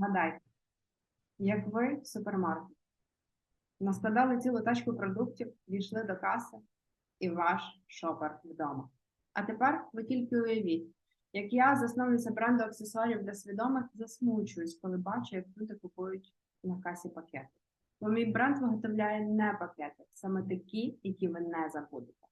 Гадайте, як ви в супермаркет наскладали цілу тачку продуктів, дійшли до каси і ваш шопер вдома. А тепер ви тільки уявіть, як я, засновниця бренду аксесуарів для свідомих, засмучуюсь, коли бачу, як люди купують на касі пакети. Бо мій бренд виготовляє не пакети, саме такі, які ви не забудете.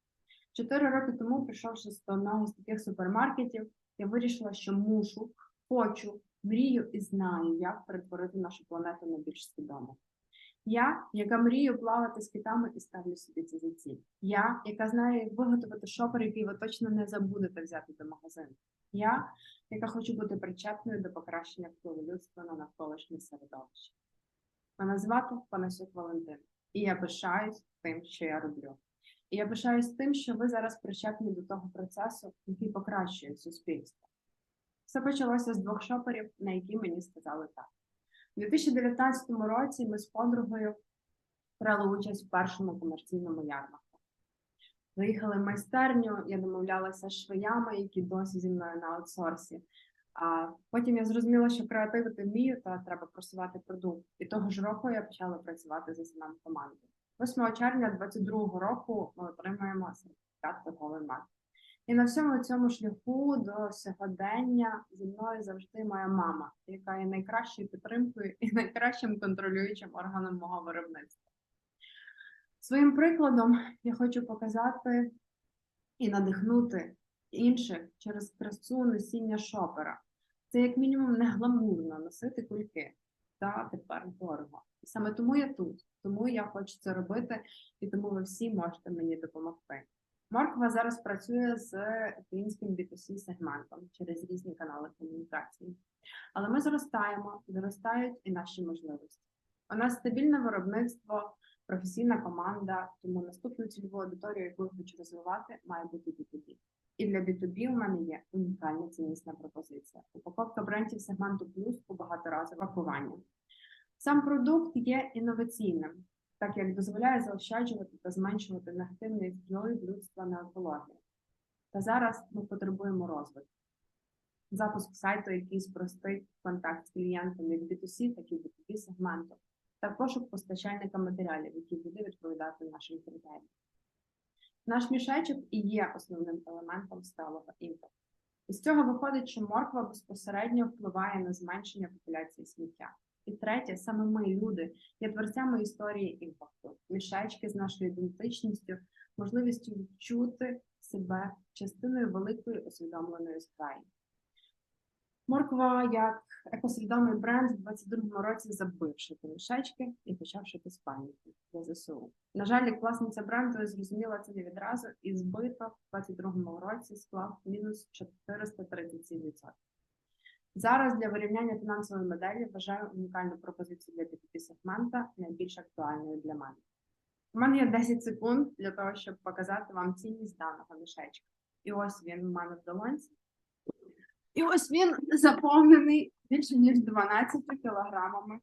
Чотири роки тому, прийшовши з одного з таких супермаркетів, я вирішила, що мушу, хочу, мрію і знаю, як перетворити нашу планету на більш свідому. Я, яка мрію плавати з китами і ставлю собі це за ціль. Я, яка знає, як виготовити шопер, який ви точно не забудете взяти до магазину. Я, яка хочу бути причетною до покращення впливу людства на навколишнє середовище. Мене звати Панасюк Валентин, і я пишаюсь тим, що я роблю. І я пишаюсь тим, що ви зараз причетні до того процесу, який покращує суспільство. Все почалося з двох шоперів, на які мені сказали так. У 2019 році ми з подругою брали участь в першому комерційному ярмарку. Виїхали в майстерню, я домовлялася з швеями, які досі зі мною на аутсорсі. А потім я зрозуміла, що креативити вмію та треба просувати продукт. І того ж року я почала працювати з СММ командою. 8 червня 2022 року ми отримаємо сертифікат торговий марки. І на всьому цьому шляху до сьогодення зі мною завжди моя мама, яка є найкращою підтримкою і найкращим контролюючим органом мого виробництва. Своїм прикладом я хочу показати і надихнути інших через красу носіння шопера. Це як мінімум не гламурно носити кульки, та тепер дорого. І саме тому я тут, тому я хочу це робити, і тому ви всі можете мені допомогти. Морква зараз працює з українським B2C сегментом через різні канали комунікації. Але ми зростаємо, зростають і наші можливості. У нас стабільне виробництво, професійна команда, тому наступну цільову аудиторію, яку я хочу розвивати, має бути B2B. І для B2B у мене є унікальна ціннісна пропозиція. Упаковка брендів сегменту плюс у багаторазове пакування. Сам продукт є інноваційним, так як дозволяє заощаджувати та зменшувати негативний вплив людства на екологію. Та зараз ми потребуємо розвитку. Запуск сайту, який спростить контакт з клієнтом як B2C, так і B2B сегменту, та пошук постачальника матеріалів, який буде відповідати нашим критеріям. Наш мішечок і є основним елементом сталого імпорту. І з цього виходить, що морква безпосередньо впливає на зменшення популяції сміття. І третє, саме ми, люди, є творцями історії імпакту, мішечки з нашою ідентичністю, можливістю відчути себе частиною великої усвідомленої справи. Морква як екосвідомий бренд в 22-му році забив шити мішечки і почав шити спальники для ЗСУ. На жаль, як власниця бренду зрозуміла це не відразу, і збиток в 22-му році склав мінус 437%. Зараз для вирівняння фінансової моделі вважаю унікальну пропозицію для b сегмента найбільш актуальною для мене. У мене є 10 секунд для того, щоб показати вам цінність даного мішечка. І ось він у мене в долонці. І ось він заповнений більше ніж 12 кілограмами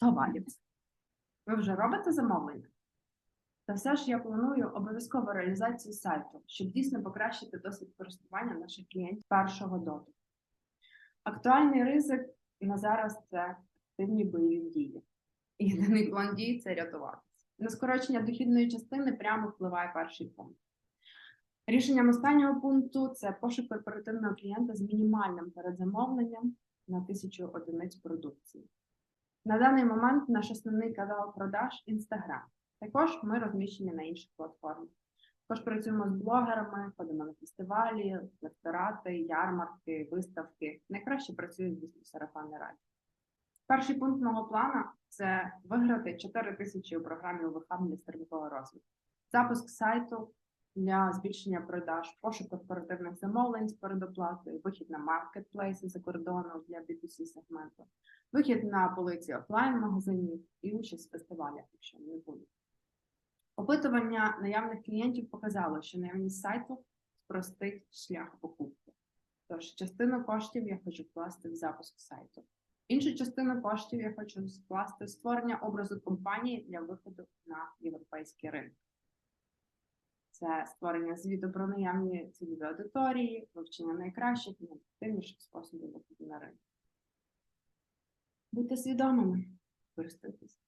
товарів. Ви вже робите замовлення? Та все ж я планую обов'язково реалізацію сайту, щоб дійсно покращити досвід користування наших клієнтів першого дотику. Актуальний ризик на зараз це активні бойові дії. І єдиний план дій це рятуватися. На скорочення дохідної частини прямо впливає перший пункт. Рішенням останнього пункту це пошук корпоративного клієнта з мінімальним передзамовленням на тисячу одиниць продукції. На даний момент наш основний канал продаж Instagram. Також ми розміщені на інших платформах. Також працюємо з блогерами, ходимо на фестивалі, лекторати, ярмарки, виставки. Найкраще працює, звісно, сарафанне радіо. Перший пункт мого плану це виграти 4 тисячі у програмі ОВХ стрільного розвитку. Запуск сайту для збільшення продаж, пошук корпоративних замовлень з передоплатою, вихід на маркетплейси за кордону для B2C сегменту, вихід на полиці офлайн магазинів і участь в фестивалях, якщо не буде. Опитування наявних клієнтів показало, що наявність сайту спростить шлях покупки. Тож частину коштів я хочу вкласти в запуск сайту. Іншу частину коштів я хочу вкласти в створення образу компанії для виходу на європейський ринок. Це створення звіту про наявні цільові аудиторії, вивчення найкращих і найефективніших способів виходу на ринок. Будьте свідомими, користуйтесь.